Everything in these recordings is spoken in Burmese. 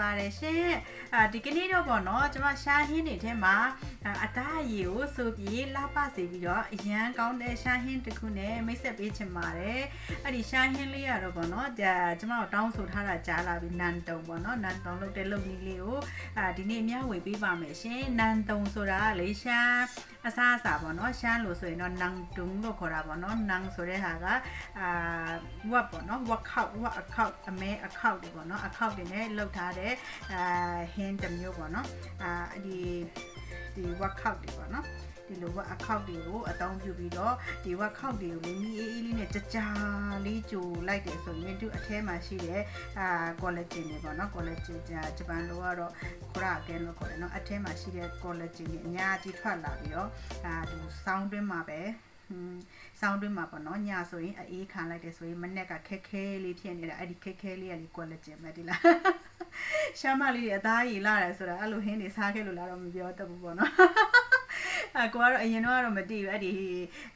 ပါတယ်ရှင်အာဒီကနေ့တော့ပေါ့နော်ကျွန်မရှားဟင်းတွေထဲမှာအာအသားအရည်ကိုဆိုပြီးလှပစေပြီးတော့အရန်ကောင်းတဲ့ရှားဟင်းတစ်ခုနဲ့မိတ်ဆက်ပေးချင်ပါတယ်အဲ့ဒီရှားဟင်းလေးကတော့ပေါ့နော်ဒါကျွန်မတို့တောင်းဆိုထားတာကြားလာပြီးနန်တုံပေါ့နော်နန်တုံလုပ်တဲ့လုပ်နည်းလေးကိုအာဒီနေ့မျှဝေပေးပါမယ်ရှင်နန်တုံဆိုတာကလေရှားအစားအစာပေါ့နော်ရှားလို့ဆိုရင်တော့နန်တုံလို့ခေါ်တာပေါ့နော်နန်ဆိုတဲ့ဟာကအာဝက်ပေါ့နော်ဝက်ခောက်ဝက်အခောက်အမဲအခောက်တွေပေါ့နော်အခောက်တွေနဲ့လှုပ်ထားတဲ့အာဟင်းတစ်မျိုးပေါ့နော်အာဒီ ဒီဝက်ခောက်တွေပေါ့နော်ဒီလိုဝက်အခောက်တွေကိုအသုံးပြုပြီးတော့ဒီဝက်ခောက်တွေကိုလေးမီအေးအေးလေးနဲ့ကြကြလေးကြိုလိုက်တယ်ဆိုရင်သူအထဲမှာရှိတဲ့အာ collagen တွေပေါ့နော် collagen ဂျပန်လိုကတော့ collagen လို့ခေါ်တယ်နော်အထဲမှာရှိတဲ့ collagen တွေအများကြီးထွက်လာပြီးတော့အာဒီစောင်းတွင်းမှာပဲอืมစောင်းတွင်းမှာပေါ့နော်ညဆိုရင်အေးခံလိုက်တယ်ဆိုရင်မနေ့ကခက်ခဲလေးဖြစ်နေတာအဲ့ဒီခက်ခဲလေးကလေ collagen ပဲဒီလား ရှမ်းမလေးတွေအသားရည်လာတယ်ဆိုတာအဲ့လိုဟင်းတွေစားခဲ့လို့လားတော့မပြောတတ်ဘူးပေါ့နော်အကွာတော့အရင်တော့ကတော့မသိဘူးအဲ့ဒီ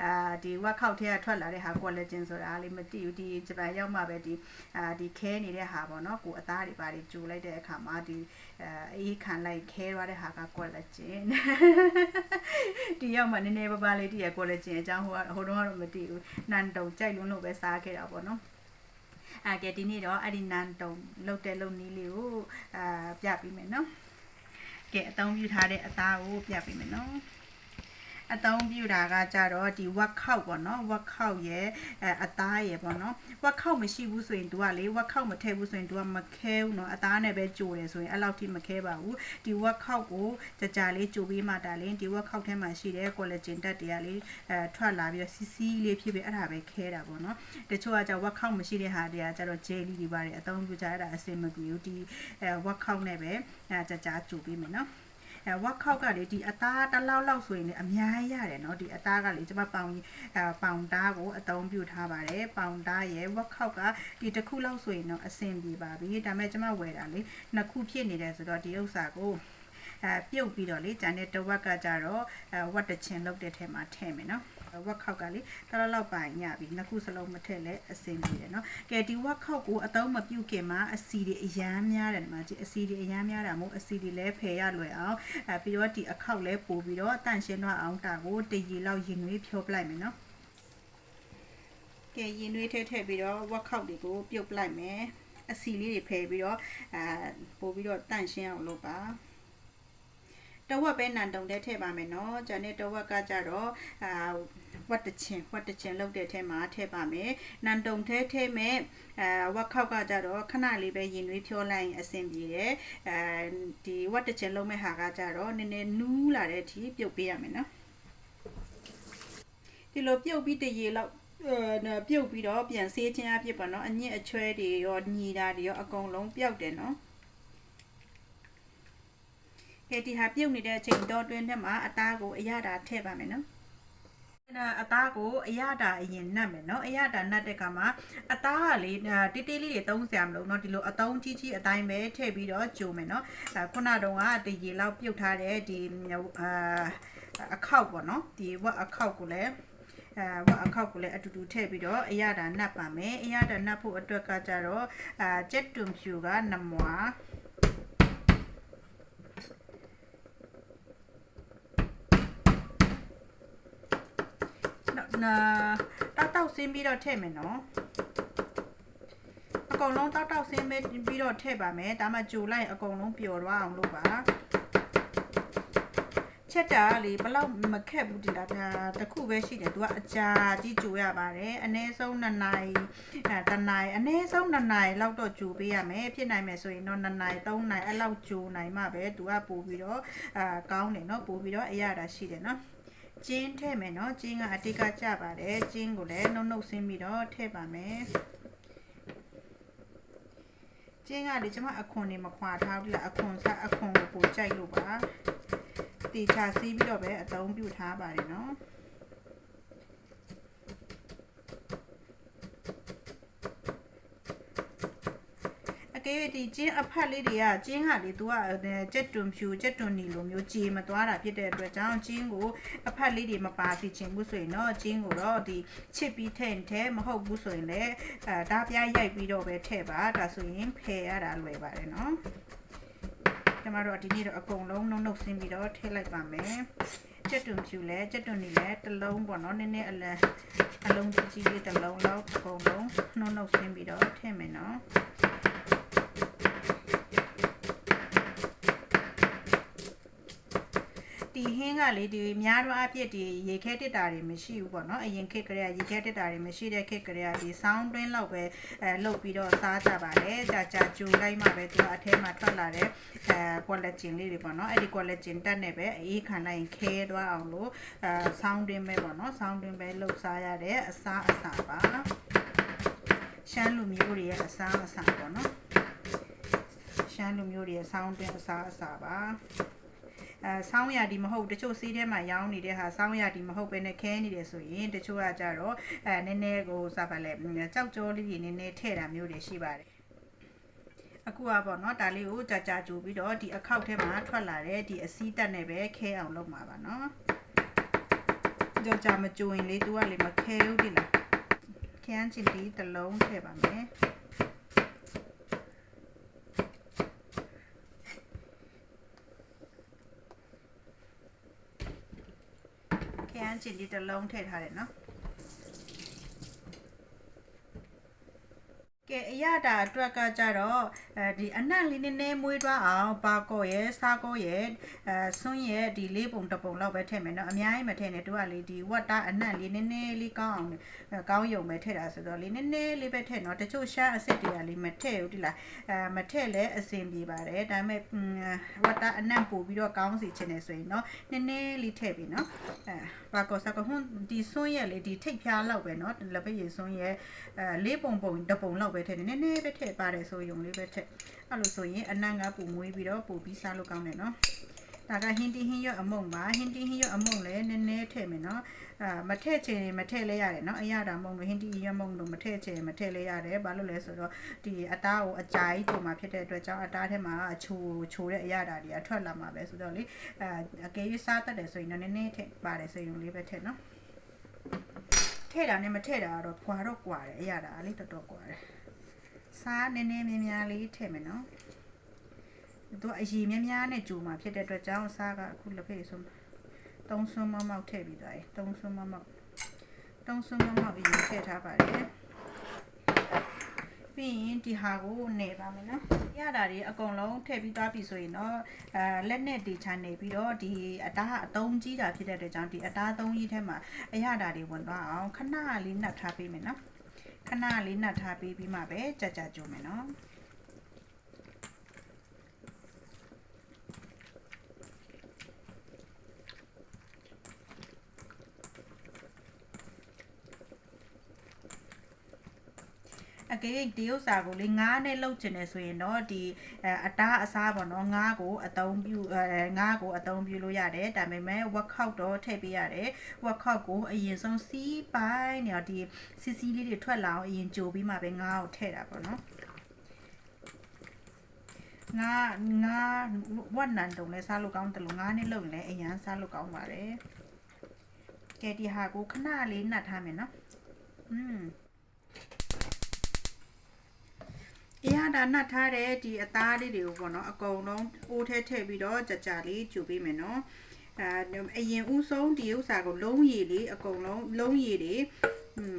အာဒီဝက်ခောက်ထဲကထွက်လာတဲ့ဟာ collagen ဆိုတာလေးမသိဘူးဒီဂျပန်ရောက်မှပဲဒီအာဒီခဲနေတဲ့ဟာပေါ့နော်ကိုအသားတွေပါတွေဂျူလိုက်တဲ့အခါမှာဒီအာအေးခံလိုက်ခဲရတဲ့ဟာက collagen ဒီရောက်မှနည်းနည်းပါးပါးလေးတည်းရ collagen အကြောင်းဟိုဟိုတော့ကတော့မသိဘူးနန်တုံကြိုက်လွန်းလို့ပဲစားခဲ့တာပေါ့နော် အဲကဲဒီနေ့တော့အဲ့ဒီနန်တုံလုတ်တဲ့လုတ်နီးလေးကိုအာပြပေးမယ်နော်ကဲအသုံးပြုထားတဲ့အသားကိုပြပေးမယ်နော် အသုံးပြုတာကကြတော့ဒီဝက်ခောက်ပေါ့နော်ဝက်ခောက်ရဲ့အဲအသားရဲ့ပေါ့နော်ဝက်ခောက်မရှိဘူးဆိုရင် तू ကလေဝက်ခောက်မထည့်ဘူးဆိုရင် तू ကမခဲဘူးနော်အသားနဲ့ပဲကြိုတယ်ဆိုရင်အဲ့လောက်ထိမခဲပါဘူးဒီဝက်ခောက်ကိုကြကြလေးကြိုပြီးမှတာလင်းဒီဝက်ခောက်ထဲမှာရှိတဲ့ collagen ဓာတ်တွေကလေအဲထွက်လာပြီးတော့စီစီလေးဖြစ်ပြီးအဲ့ဒါပဲခဲတာပေါ့နော်တချို့ကကြဝက်ခောက်မရှိတဲ့ဟာတွေကကြတော့ jelly တွေပါတယ်အသုံးပြုကြရတာအဆင်မပြေဘူးဒီအဲဝက်ခောက်နဲ့ပဲအဲကြကြကြိုပြီးမယ်နော် အဲဝက်ခောက်ကလေဒီအသားတစ်လောက်လောက်ဆိုရင်လည်းအများကြီးရတယ်เนาะဒီအသားကလေကျွန်မပေါင်အဲပေါင်သားကိုအသုံးပြုထားပါတယ်ပေါင်သားရဲ့ဝက်ခောက်ကဒီတစ်ခုလောက်ဆိုရင်တော့အဆင်ပြေပါပြီဒါပေမဲ့ကျွန်မဝယ်တာလေနှစ်ခုဖြစ်နေတယ်ဆိုတော့ဒီဥစ္စာကိုအဲပြုတ်ပြီးတော့လေဂျန်တဲ့တဝက်ကကြတော့အဲဝက်တချင်လောက်တဲ့ထဲမှာထည့်မယ်เนาะ work ခောက်ကလေတော်တော်လောက်ပိုင်ရပြီနှစ်ခုစလုံးမထည့်လဲအဆင်ပြေတယ်နော်ကဲဒီ work ခောက်ကိုအသုံးမပြုခင်မှာအစီတွေအရန်များတယ်ဒီမှာကြည့်အစီတွေအရန်များတာမို့အစီတွေလဲဖယ်ရလွယ်အောင်အဲပြီးတော့ဒီအခောက်လဲပို့ပြီးတော့တန့်ရှင်းတော့အောင်တာကိုတည်ရီလောက်ရင်ွေးဖြောပလိုက်မယ်နော်ကဲရင်ွေးထည့်ထည့်ပြီးတော့ work ခောက်တွေကိုပြုတ်ပလိုက်မယ်အစီလေးတွေဖယ်ပြီးတော့အဲပို့ပြီးတော့တန့်ရှင်းအောင်လုပ်ပါ တဝက်ပဲနန်တုံတဲ့ထည့်ပါမယ်နော်ကျန်တဲ့တဝက်ကကြတော့အာဝတ်တချင်ဝတ်တချင်လောက်တဲ့ထဲမှာထည့်ပါမယ်နန်တုံထဲထဲမဲ့အဲဝက်ခောက်ကကြတော့ခဏလေးပဲရင်သွေးဖြောလိုက်ရင်အဆင်ပြေတယ်အဲဒီဝက်တချင်လုံးမဲ့ဟာကကြတော့နည်းနည်းနူးလာတဲ့အထိပြုတ်ပေးရမယ်နော်ဒီလိုပြုတ်ပြီးတရေလောက်ပြုတ်ပြီးတော့ပြန်ဆေးခြင်းအဖြစ်ပေါ့နော်အညစ်အချွဲတွေရောညီတာတွေရောအကုန်လုံးပျောက်တယ်နော် ဒီဟာပြုတ်နေတဲ့အချိန်တော့တွင်းထဲမှာအသားကိုအရတာထည့်ပါမယ်နော်အသားကိုအရတာအရင်နှက်မယ်နော်အရတာနှက်တဲ့ကမှာအသားကလေတိတိလေးတွေသုံးစရာမလိုနော်ဒီလိုအသုံးကြီးကြီးအတိုင်းပဲထည့်ပြီးတော့ဂျိုမယ်နော်ခုနတုန်းကတရေလောက်ပြုတ်ထားတဲ့ဒီအာအခောက်ပေါ့နော်ဒီဝက်အခောက်ကိုလည်းအဲဝအခောက်ကိုလည်းအတူတူထည့်ပြီးတော့အရတာနှပ်ပါမယ်အရတာနှပ်ဖို့အတွက်ကကြတော့အာကြက်တွန်ဖြူကနမွာ နာတောက်တောက်ဆင်းပြီးတော့ထည့်မယ်နော်အကုန်လုံးတောက်တောက်ဆင်းပြီးတော့ထည့်ပါမယ်ဒါမှကြိုလိုက်အကုန်လုံးပျော်သွားအောင်လုပ်ပါချက်တာလေဘလောက်မခက်ဘူးဒီလားဗျာတခုပဲရှိတယ်သူကအကြာကြီးကြိုရပါတယ်အနည်းဆုံး2နာရီအဲတနာရီအနည်းဆုံး2နာရီလောက်တော့ကြိုပေးရမယ်ဖြစ်နိုင်မယ်ဆိုရင်တော့2နာရီ3နာရီအဲ့လောက်ကြိုနိုင်မှပဲသူကပို့ပြီးတော့အာကောင်းတယ်เนาะပို့ပြီးတော့အရတာရှိတယ်เนาะ ကျင်းထည့်မယ်နော်ကျင်းကအတိတ်ကကြပါတယ်ကျင်းကိုလည်းနှုတ်နှုတ်ဆင်းပြီးတော့ထည့်ပါမယ်ကျင်းကလေကျွန်မအခွန်နေမခွာထားဘူးလားအခွန်စားအခွန်ကိုပိုကြိုက်လို့ပါတေချာစီးပြီးတော့ပဲအသုံးပြုထားပါတယ်နော်။ ကဲဒီကျင်းအဖက်လေးတွေကကျင်းဟာလေသူကကြက်တွန်ဖြူကြက်တွန်နီလိုမျိုးကြေမသွားတာဖြစ်တဲ့အတွက်ကြောင့်ကျင်းကိုအဖက်လေးတွေမပါစီချင်ဘူးဆိုရင်တော့ကျင်းကိုတော့ဒီချစ်ပြီးထည့်ထဲမဟုတ်ဘူးဆိုရင်လည်းအဲဒါပြားရိုက်ပြီးတော့ပဲထည့်ပါဒါဆိုရင်ဖယ်ရတာလွယ်ပါတယ်နော်ကျမတို့ကဒီနေ့တော့အကုန်လုံးနှုတ်နှုတ်ဆင်းပြီးတော့ထည့်လိုက်ပါမယ်ကြက်တွန်ဖြူလဲကြက်တွန်နေလဲတစ်လုံးပေါ့နော်နည်းနည်းအလံအလုံးကြီးကြီးလေးတစ်လုံးလောက်အကုန်လုံးနှုတ်နှုတ်ဆင်းပြီးတော့ထည့်မယ်နော် ဒီဟ င်းကလေဒီများတော့အပြစ်ဒီရေခဲတစ်တာတွေမရှိဘူးပေါ့နော်အရင်ခေတ်ကလေးကရေခဲတစ်တာတွေမရှိတဲ့ခေတ်ကလေးကဒီဆောင်းတွင်းလောက်ပဲအဲလှုပ်ပြီးတော့စားကြပါတယ်ကြာကြာကျူလိုက်မှပဲသူကအထဲမှာထွက်လာတဲ့အဲ collagen လေးတွေပေါ့နော်အဲ့ဒီ collagen တက်နဲ့ပဲအေးခံလိုက်ရင်ခဲသွားအောင်လို့အဲဆောင်းတွင်းပဲပေါ့နော်ဆောင်းတွင်းပဲလှုပ်စားရတဲ့အစားအစာပါရှမ်းလူမျိုးတွေရဲ့အစားအစာပေါ့နော်ရှမ်းလူမျိုးတွေရဲ့ဆောင်းတွင်းအစားအစာပါ အဲဆောင်းရဒီမဟုတ်တချို့စီးထဲမှာရောင်းနေတဲ့ဟာဆောင်းရဒီမဟုတ်ပဲနဲ့ခဲနေတယ်ဆိုရင်တချို့ကကြတော့အဲနည်းနည်းကိုစားပါလဲကြောက်ကြောလေးတွေနည်းနည်းထည့်တာမျိုးတွေရှိပါတယ်အခုကပေါ့နော်ဒါလေးကိုကြာကြာကြိုပြီးတော့ဒီအခောက်ထဲမှာထွက်လာတဲ့ဒီအစည်းတက်နဲ့ပဲခဲအောင်လုပ်မှာပါနော်ကြာကြာမကြိုရင်လေသူကလေမခဲဘူးဒီလားခန်းချင်ဒီတစ်လုံးထည့်ပါမယ် ခန်းချင်ဒီတစ်လုံးထည့်ထားတယ်နော် ကဲအရတာအတွက်ကကြတော့အဲဒီအနံ့လေးနည်းနည်းမွေးသွားအောင်ပါကော့ရဲ့စားကော့ရဲ့အဲဆွန်းရဲ့ဒီလေးပုံတစ်ပုံလောက်ပဲထည့်မယ်နော်အများကြီးမထည့်နဲ့တို့ကလေဒီဝတ်တာအနံ့လေးနည်းနည်းလေးကောင်းအောင်ကောင်းယုံပဲထည့်တာဆိုတော့လေးနည်းနည်းလေးပဲထည့်နော်တချို့ရှားအစ်စ်တွေကလေးမထည့်ဘူးဒီလားအဲမထည့်လဲအဆင်ပြေပါတယ်ဒါပေမဲ့ဝတ်တာအနံ့ပို့ပြီးတော့ကောင်းစီချင်တယ်ဆိုရင်နော်နည်းနည်းလေးထည့်ပြီနော်အဲပါကော့စားကော့ဟွန်းဒီဆွန်းရဲ့လေဒီထိတ်ဖျားလောက်ပဲနော်လက်ပရည်ဆွန်းရဲ့အဲလေးပုံပုံတစ်ပုံလောက်ပဲထည့်တယ်နည်းနည်းပဲထည့်ပါတယ်ဆိုရုံလေးပဲထည့်အဲ့လိုဆိုရင်အနံ့ကပူမွေးပြီးတော့ပူပြီးစားလို့ကောင်းတယ်နော်ဒါကဟင်းတီဟင်းရွက်အမုံပါဟင်းတီဟင်းရွက်အမုံလည်းနည်းနည်းထည့်မယ်နော်အာမထည့်ချင်မထည့်လဲရတယ်နော်အရတာမုံလို့ဟင်းတီရွက်မုံလို့မထည့်ချင်မထည့်လဲရတယ်ဘာလို့လဲဆိုတော့ဒီအသားကိုအကြာကြီးပုံမှာဖြစ်တဲ့အတွက်ကြောင့်အသားထဲမှာအချိုချိုတဲ့အရတာတွေအထွက်လာမှာပဲဆိုတော့လေအာအကယ်၍စားတတ်တယ်ဆိုရင်တော့နည်းနည်းထည့်ပါတယ်ဆိုရင်လေးပဲထည့်နော်ထည့်တာနဲ့မထည့်တာကတော့ကွာတော့ကွာတယ်အရတာလေးတော်တော်ကွာတယ် စားနည်းနည်းများများလေးထည့်မယ်နော်သူကအရည်များများနဲ့ကြိုမှာဖြစ်တဲ့အတွက်ကြောင့်စားကအခုလက်ဖေးဆုံးသုံးဆွန်းမမောက်ထည့်ပြီးသွားတယ်သုံးဆွန်းမမောက်သုံးဆွန်းမမောက်အရင်ထည့်ထားပါတယ်ပြီးရင်ဒီဟာကိုနေပါမယ်နော်ရတာတွေအကုန်လုံးထည့်ပြီးသွားပြီဆိုရင်တော့အဲလက်နဲ့ဒီချာနေပြီးတော့ဒီအသားအသုံးကြီးတာဖြစ်တဲ့အတွက်ကြောင့်ဒီအသားသုံးကြီးထဲမှာအရတာတွေဝင်သွားအောင်ခဏလေးနှပ်ထားပေးမယ်နော် ခဏလေးနှပ်ထားပေးပြီးမှပဲကြကြကြုံမယ်နော် အကယ်၍ဒီဥစ္စာကိုလေငားနဲ့လှုပ်ချင်တယ်ဆိုရင်တော့ဒီအတားအစားပေါ့နော်ငားကိုအသုံးပြုအဲငားကိုအသုံးပြုလို့ရတယ်ဒါပေမဲ့ workout တော့ထည့်ပေးရတယ် workout ကိုအရင်ဆုံးစီးပိုင်းနေတော့ဒီစီစီလေးတွေထွက်လာအောင်အရင်ကြိုပြီးမှပဲငားကိုထည့်တာပေါ့နော်ငါငါဝတ်နန်တုံလဲစားလို့ကောင်းတယ်လို့ငါနဲ့လုံလဲအရန်စားလို့ကောင်းပါတယ်ကဲဒီဟာကိုခဏလေးနှတ်ထားမယ်နော်อืม အရဒါနှတ်ထားတဲ့ဒီအသားလေးတွေကိုပေါ့နော်အကုန်လုံးအိုးထဲထည့်ပြီးတော့ကြကြလေးကျူပေးမယ်နော်အဲအရင်ဦးဆုံးဒီဥစ္စာကိုလုံးရည်လေးအကုန်လုံးလုံးရည်တွေอืม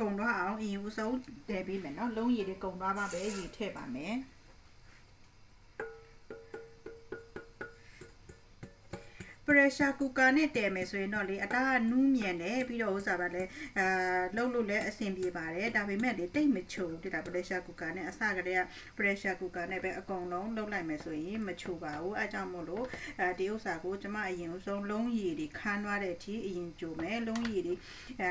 ကုံတော့အောင်အရင်ဦးဆုံးတည်ပေးမယ်နော်လုံးရည်တွေကုံသွားမှပဲရည်ထည့်ပါမယ် pressure cooker နဲ့တည်မယ်ဆိုရင်တော့လေအတားကနူးမြန်တယ်ပြီးတော့ဥစားပါလဲအာလှုပ်လို့လည်းအဆင်ပြေပါတယ်ဒါပေမဲ့လေတိတ်မချိုတိတာ pressure cooker နဲ့အစကတည်းက pressure cooker နဲ့ပဲအကုန်လုံးလှုပ်လိုက်မယ်ဆိုရင်မချိုပါဘူးအဲကြောင့်မို့လို့အဲဒီဥစားကိုကျမအရင်ဆုံးလုံးရည်တွေခန်းသွားတဲ့အထိအရင်ကြိုမယ်လုံးရည်တွေအာ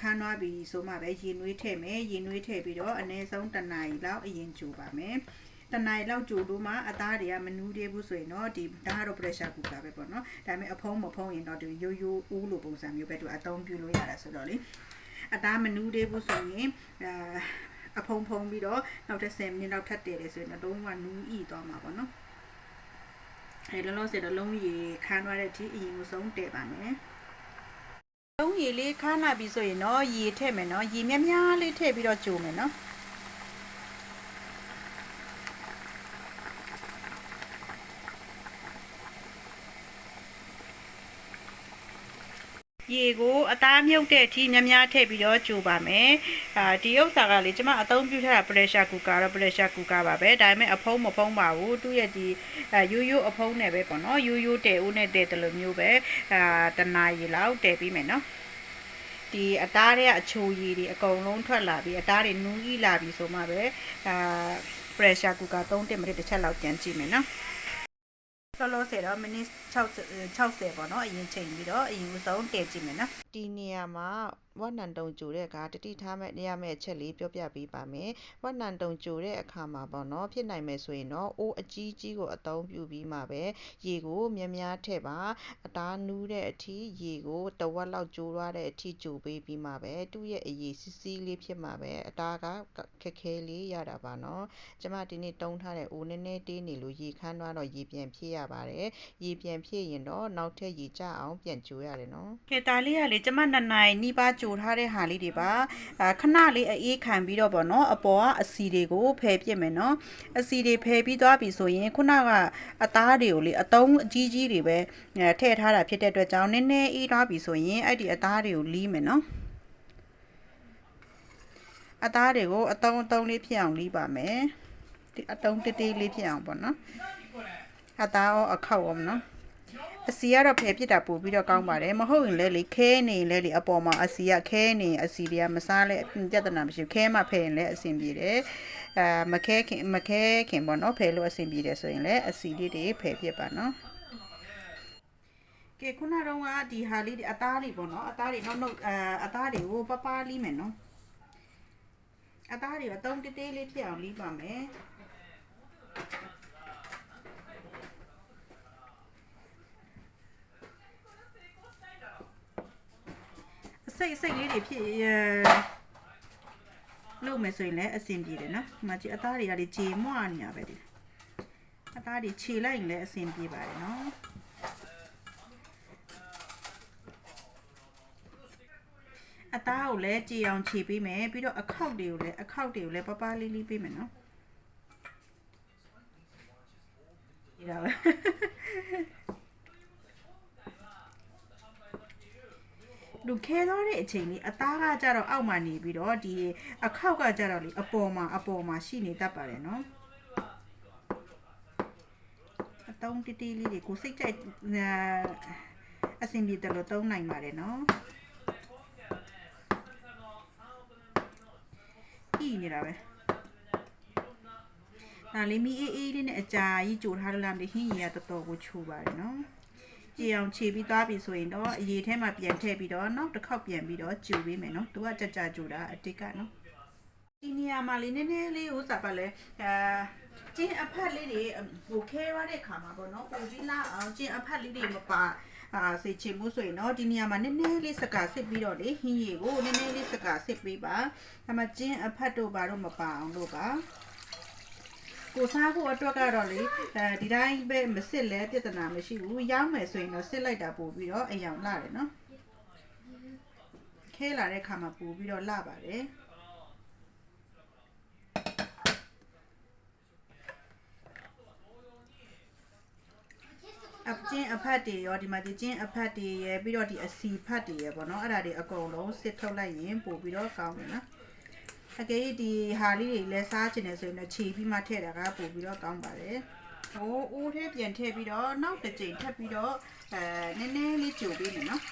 ခန်းသွားပြီဆိုမှပဲရေနွေးထည့်မယ်ရေနွေးထည့်ပြီးတော့အနည်းဆုံးတစ်နာရီလောက်အရင်ကြိုပါမယ် တနိုင်လောက်ကြိုလို့မှအသားတွေကမနူးသေးဘူးဆိုရင်တော့ဒီဒါကတော့ pressure cooker ပဲပေါ့နော်ဒါပေမဲ့အဖုံးမဖုံးရင်တော့ဒီရိုးရိုးဦးလိုပုံစံမျိုးပဲသူအသုံးပြုလို့ရတာဆိုတော့လေအသားမနူးသေးဘူးဆိုရင်အာအဖုံးဖုံးပြီးတော့နောက်တစ်10မိနစ်လောက်ထပ်တည်တယ်ဆိုရင်တော့လုံးဝနူးဤသွားမှာပေါ့နော်အဲလုံးလုံးစတော့လုံးရီခန်းသွားတဲ့အထိအရင်ကဆုံးတည်ပါမယ်လုံးရီလေးခန်းလာပြီဆိုရင်တော့ရေထည့်မယ်နော်ရေများများလေးထည့်ပြီးတော့ကြိုမယ်နော် ရေကိုအသားမြုပ်တဲ့အထိများများထည့်ပြီးတော့ကြိုပါမယ်အာဒီဥစ္စာကလေကျမအသုံးပြုထားတာ pressure cooker တော့ pressure cooker ပါပဲဒါပေမဲ့အဖုံးမဖုံးပါဘူးသူ့ရဲ့ဒီအာရိုးရိုးအဖုံးနဲ့ပဲပေါ့နော်ရိုးရိုးတဲဦးနဲ့တဲတယ်လို့မျိုးပဲအာတနာရီလောက်တဲပြီးမယ်နော်ဒီအသားတွေကအချိုရည်တွေအကုန်လုံးထွက်လာပြီးအသားတွေနူးကြီးလာပြီးဆိုမှပဲအာ pressure cooker 3မိနစ်တစ်ချက်လောက်ပြန်ကြည့်မယ်နော် လောလောဆယ်တော့ မိနစ်60 60ပေါ့နော်အရင်ချိန်ပြီးတော့အရင်ဦးဆုံးတည်ကြည့်မယ်နော်ဒီနေရာမှာ ဝက်နံတုံကြိုတဲ့အခါတတိထားမဲ့နေရမယ့်အချက်လေးပြောပြပေးပါမယ်ဝက်နံတုံကြိုတဲ့အခါမှာပေါ့နော်ဖြစ်နိုင်မယ်ဆိုရင်တော့အိုးအကြီးကြီးကိုအသုံးပြုပြီးမှပဲရေကိုများများထည့်ပါအသားနူးတဲ့အထိရေကိုတဝက်လောက်ကြိုးရတဲ့အထိကြိုပေးပြီးမှပဲသူ့ရဲ့အရေးစီးစီးလေးဖြစ်မှပဲအသားကခက်ခဲလေးရတာပါနော်ကျမဒီနေ့တုံးထားတဲ့အိုးနည်းနည်းတေးနေလို့ရေခမ်းသွားတော့ရေပြန်ဖြည့်ရပါတယ်ရေပြန်ဖြည့်ရင်တော့နောက်ထပ်ရေကျအောင်ပြန်ကြိုရတယ်နော်ကဲဒါလေးကလေကျမနှစ်နိုင်နီးပါးကြိုထားတဲ့ဟာလေးတွေပါအာခဏလေးအေးခံပြီးတော့ပေါ့နော်အပေါ်ကအစီတွေကိုဖယ်ပြစ်မယ်နော်အစီတွေဖယ်ပြီးသွားပြီဆိုရင်ခုနကအသားတွေကိုလေအတုံးအကြီးကြီးတွေပဲထည့်ထားတာဖြစ်တဲ့အတွက်ကြောင့်နည်းနည်းအေးသွားပြီဆိုရင်အဲ့ဒီအသားတွေကိုလီးမယ်နော်အသားတွေကိုအတုံးအတုံးလေးဖြစ်အောင်လီးပါမယ်ဒီအတုံးတေးတေးလေးဖြစ်အောင်ပေါ့နော်အသားရောအခောက်ရောနော် အစီကတော့ဖယ်ပြစ်တာပို့ပြီးတော့ကောင်းပါတယ်မဟုတ်ရင်လည်းလေခဲနေရင်လည်းလေအပေါ်မှာအစီကခဲနေအစီတွေကမစားလဲပြဿနာမရှိဘူးခဲမှဖယ်ရင်လည်းအဆင်ပြေတယ်အဲမခဲခင်မခဲခင်ပေါ့နော်ဖယ်လို့အဆင်ပြေတယ်ဆိုရင်လည်းအစီလေးတွေဖယ်ပြစ်ပါနော်ကဲခုနတော့ကဒီဟာလေးအသားလေးပေါ့နော်အသားတွေနောက်နောက်အအသားတွေကိုပပလီးမယ်နော်အသားတွေအတုံးတေးသေးလေးဖြစ်အောင်လီးပါမယ် စိတ်စိတ်လေးတွေဖြစ်လုပ်မယ်ဆိုရင်လည်းအဆင်ပြေတယ်နော်ဒီမှာကြည့်အသားတွေကလေခြေမွနေရပဲဒီအသားတွေခြေလိုက်ရင်လည်းအဆင်ပြေပါတယ်နော်အသားကိုလည်းကြည်အောင်ခြေပေးမယ်ပြီးတော့အခောက်တွေကိုလည်းအခောက်တွေကိုလည်းပပလေးလေးပေးမယ်နော်ဒီတော့ လူခဲသွားတဲ့အချိန်လေးအသားကကြတော့အောက်မှာနေပြီးတော့ဒီအခောက်ကကြတော့လေအပေါ်မှာအပေါ်မှာရှိနေတတ်ပါတယ်နော်အတုံးတီးတီးလေးတွေကိုစိတ်ကြိုက်အဆင်ပြေတယ်လို့သုံးနိုင်ပါတယ်နော်ဤနေတာပဲဒါလေးမီအေးအေးလေးနဲ့အကြာကြီးကြိုထားလို့လားမသိဟင်းကြီးကတော်တော်ကိုချိုးပါတယ်နော် ကြည်အောင်ခြေပြီးသွားပြီဆိုရင်တော့အရေးထဲမှာပြန်ထည့်ပြီးတော့နောက်တစ်ခေါက်ပြန်ပြီးတော့ကြူပေးမယ်နော်သူကကြကြကြူတာအတိတ်ကနော်ဒီနေရာမှာလေးနည်းနည်းလေးဥစားပါလဲအဲကျင်းအဖက်လေးတွေဟိုခဲရတဲ့ခါမှာပေါ့နော်ပုံကြီးလာအောင်ကျင်းအဖက်လေးတွေမပါအာစေချင်မှုဆိုရင်တော့ဒီနေရာမှာနည်းနည်းလေးစကာစစ်ပြီးတော့လေဟင်းရည်ကိုနည်းနည်းလေးစကာစစ်ပေးပါဒါမှကျင်းအဖက်တို့ဘာတော့မပါအောင်လို့ပါ ကိုစားဖို့အတွက်ကတော့လေအဲဒီတိုင်းပဲမစစ်လဲပြဿနာမရှိဘူးရောက်မယ်ဆိုရင်တော့စစ်လိုက်တာပို့ပြီးတော့အယောင်လာတယ်နော်ခဲလာတဲ့ခါမှာပို့ပြီးတော့လာပါတယ်အကျင်းအဖတ်တွေရောဒီမှာဒီကျင်းအဖတ်တွေရယ်ပြီးတော့ဒီအစီဖတ်တွေရယ်ပေါ့နော်အဲ့ဒါတွေအကုန်လုံးစစ်ထုတ်လိုက်ရင်ပို့ပြီးတော့ကောင်းတယ်နော် အကယ်ဒီဟာလေးတွေလည်းစားချင်တယ်ဆိုရင်တော့ခြေပြီးမှထည့်တာကပို့ပြီးတော့ကောင်းပါတယ်။ဟိုအိုးထဲပြန်ထည့်ပြီးတော့နောက်တစ်ကြိမ်ထပ်ပြီးတော့အဲနည်းနည်းလေးကြိုပေးမယ်နော်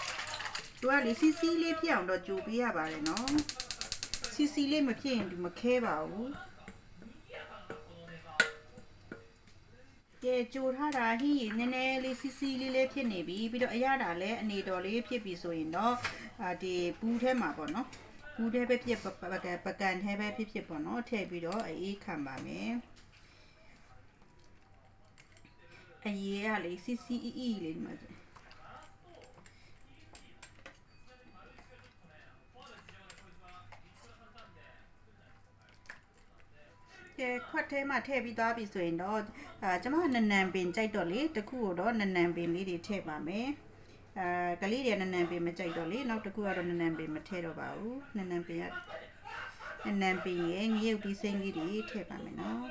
။သူကလေစီစီလေးပြအောင်တော့ကြိုပေးရပါတယ်နော်။စီစီလေးမဖြစ်ရင်ဒီမခဲပါဘူး။ကဲကြိုထားတာဟင်းရနည်းနည်းလေးစီစီလေးလေးဖြစ်နေပြီပြီးတော့အရတာလည်းအနေတော်လေးဖြစ်ပြီဆိုရင်တော့ဒီပူးထဲမှာပေါ့နော် ဘူးတဲ့ပဲဖြစ်ပကပကန်ထဲပဲဖြစ်ဖြစ်ပေါ့နော်ထည့်ပြီးတော့အေးခံပါမယ်အရေးကလေစီစီအီအီလေးမှာကဲခွက်ထဲမှာထည့်ပြီးသွားပြီဆိုရင်တော့အာကျွန်မနနံပင်ကြိုက်တော့လေတခုတော့နနံပင်လေးတွေထည့်ပါမယ် အဲကလေးတွေနနံပင်မကြိုက်တော့လေနောက်တစ်ခုကတော့နနံပင်မထည့်တော့ပါဘူးနနံပင်ကနနံပင်ရဲ့ငရုတ်ဒီစိမ့်လေးတွေထည့်ပါမယ်နော်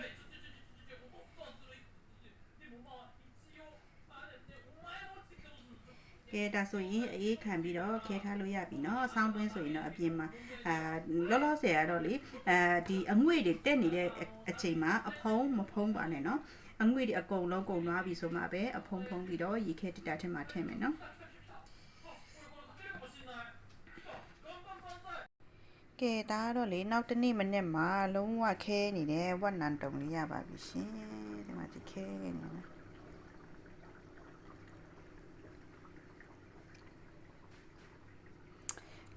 က ကဲဒါဆိုရင်အေးခံပြီးတော့ခဲထားလို့ရပြီเนาะဆောင်းတွင်းဆိုရင်တော့အပြင်မှာအာလောလောဆယ်ကတော့လေအဲဒီအငွေ့တွေတက်နေတဲ့အချိန်မှာအဖုံးမဖုံးပါနဲ့เนาะအငွေ့တွေအကုန်လုံးကုန်သွားပြီဆိုမှပဲအဖုံးဖုံးပြီးတော့ရေခဲတစ်တာထဲမှာထည့်မယ်เนาะ ကဲဒါကတော့လေနောက်တစ်နေ့မနေ့မှာလုံးဝခဲနေတဲ့ဝက်နံတုံလေးရပါပြီရှင်ဒီမှာဒီခဲနေနော်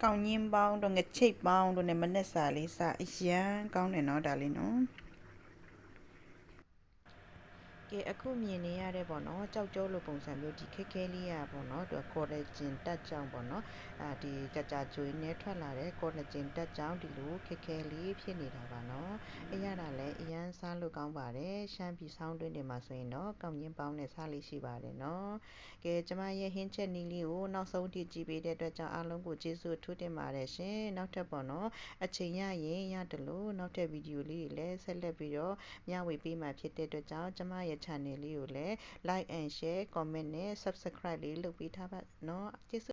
ကောင်းညင်းပေါင်းတို့ငချိတ်ပေါင်းတို့နဲ့မနဲ့စာလေးစအရန်ကောင်းတယ်နော်ဒါလေးနော် ကဲအခုမြင်နေရတဲ့ပေါ့နော်ကြောက်ကြောလိုပုံစံမျိုးဒီခက်ခဲလေးရပေါ့နော်သူကော်လဂျင်တက်ကြောင်ပေါ့နော်အာဒီကြကြကျွေးနဲ့ထွက်လာတဲ့ကော်လဂျင်တက်ကြောင်ဒီလိုခက်ခဲလေးဖြစ်နေတာပါနော်အရတာလည်းအရန်စားလို့ကောင်းပါတယ်ရှမ်းပြည်ဆောင်းတွင်းတွေမှာဆိုရင်တော့ကောင်းရင်ပေါင်းနဲ့စားလေးရှိပါတယ်နော်ကဲကျမရဲ့ဟင်းချက်နီးလေးကိုနောက်ဆုံးထိကြည့်ပေးတဲ့အတွက်ကြောင့်အားလုံးကိုကျေးဇူးထူးတင်ပါတယ်ရှင်နောက်ထပ်ပေါ့နော်အချိန်ရရင်ရတယ်လို့နောက်ထပ်ဗီဒီယိုလေးတွေလည်းဆက်လက်ပြီးတော့မျှဝေပေးမှာဖြစ်တဲ့အတွက်ကြောင့်ကျမရဲ့ channel လေးကိုလည်း like and share comment နဲ့ subscribe လေးလုပ်ပေးထားပါနော်ကျေးဇူး